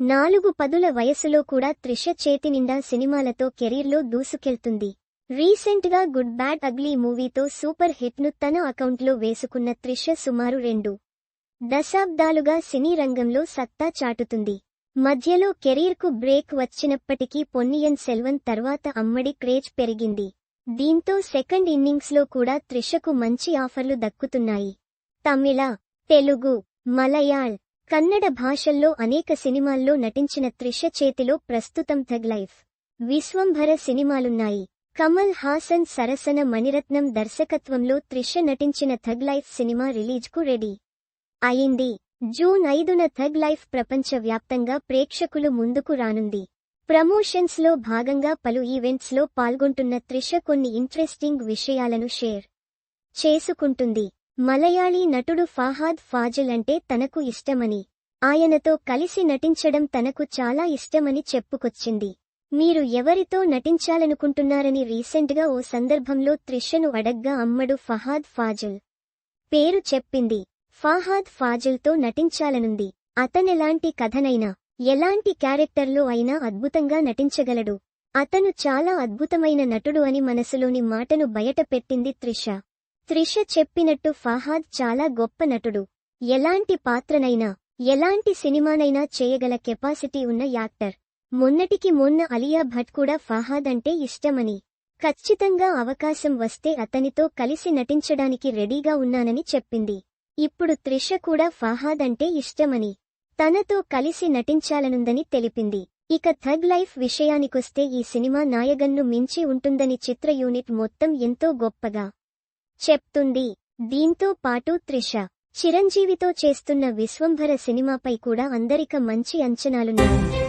నాలుగు పదుల వయసులో కూడా త్రిష చేతినిండా సినిమాలతో కెరీర్లో దూసుకెళ్తుంది. రీసెంట్గా గుడ్ బ్యాడ్ అగ్లీ మూవీతో సూపర్ హిట్ను తన అకౌంట్లో వేసుకున్న త్రిష సుమారు రెండు దశాబ్దాలుగా సినీ రంగంలో సత్తా చాటుతుంది. మధ్యలో కెరీర్కు బ్రేక్ వచ్చినప్పటికీ పొన్నియన్ సెల్వన్ తర్వాత అమ్మడి క్రేజ్ పెరిగింది. దీంతో సెకండ్ ఇన్నింగ్స్లో కూడా త్రిషకు మంచి ఆఫర్లు దక్కుతున్నాయి. తమిళ తెలుగు మలయాళ్ కన్నడ భాషల్లో అనేక సినిమాల్లో నటించిన త్రిష చేతిలో ప్రస్తుతం థగ్ లైఫ్. విశ్వంభర సినిమాలున్నాయి. కమల్ హాసన్ సరసన మణిరత్నం దర్శకత్వంలో త్రిష నటించిన థగ్ లైఫ్ సినిమా రిలీజ్కు రెడీ. అయింది. జూన్ ఐదున థగ్ లైఫ్ ప్రపంచ వ్యాప్తంగా ప్రేక్షకులు ముందుకు రానుంది. ప్రమోషన్స్లో భాగంగా పలు ఈవెంట్స్లో పాల్గొంటున్న త్రిష కొన్ని ఇంట్రెస్టింగ్ విషయాలను షేర్ చేసుకుంటుంది. మలయాళీ నటుడు ఫాహాద్ ఫాజిల్ అంటే తనకు ఇష్టమని. ఆయనతో కలిసి నటించడం తనకు చాలా ఇష్టమని చెప్పుకొచ్చింది. మీరు ఎవరితో నటించాలనుకుంటున్నారని రీసెంట్గా ఓ సందర్భంలో త్రిషను అడగ్గా అమ్మడు ఫహాద్ ఫాజిల్. పేరు చెప్పింది. ఫాహాద్ ఫాజిల్తో నటించాలనుంది. అతనెలాంటి కథనైనా ఎలాంటి క్యారెక్టర్లో అయినా అద్భుతంగా నటించగలడు. అతను చాలా అద్భుతమైన నటుడు అని మనసులోని మాటను బయటపెట్టింది త్రిష. త్రిష చెప్పినట్టు ఫాహాద్ చాలా గొప్ప నటుడు. ఎలాంటి పాత్రనైనా ఎలాంటి సినిమానైనా చేయగల కెపాసిటీ ఉన్న యాక్టర్. మొన్నటికి మొన్న అలియా భట్ కూడా ఫాహాద్ అంటే ఇష్టమని. ఖచ్చితంగా అవకాశం వస్తే అతనితో కలిసి నటించడానికి రెడీగా ఉన్నానని చెప్పింది. ఇప్పుడు త్రిష కూడా ఫాహాద్ అంటే ఇష్టమని. తనతో కలిసి నటించాలనుందని తెలిపింది. ఇక థగ్ లైఫ్ విషయానికొస్తే ఈ సినిమా నాయగన్ను మించి ఉంటుందని చిత్ర యూనిట్ మొత్తం ఎంతో గొప్పగా చెప్తుంది. దీంతో పాటు త్రిష. చిరంజీవితో చేస్తున్న విశ్వంభర సినిమాపై కూడా అందరిక మంచి అంచనాలున్నాయి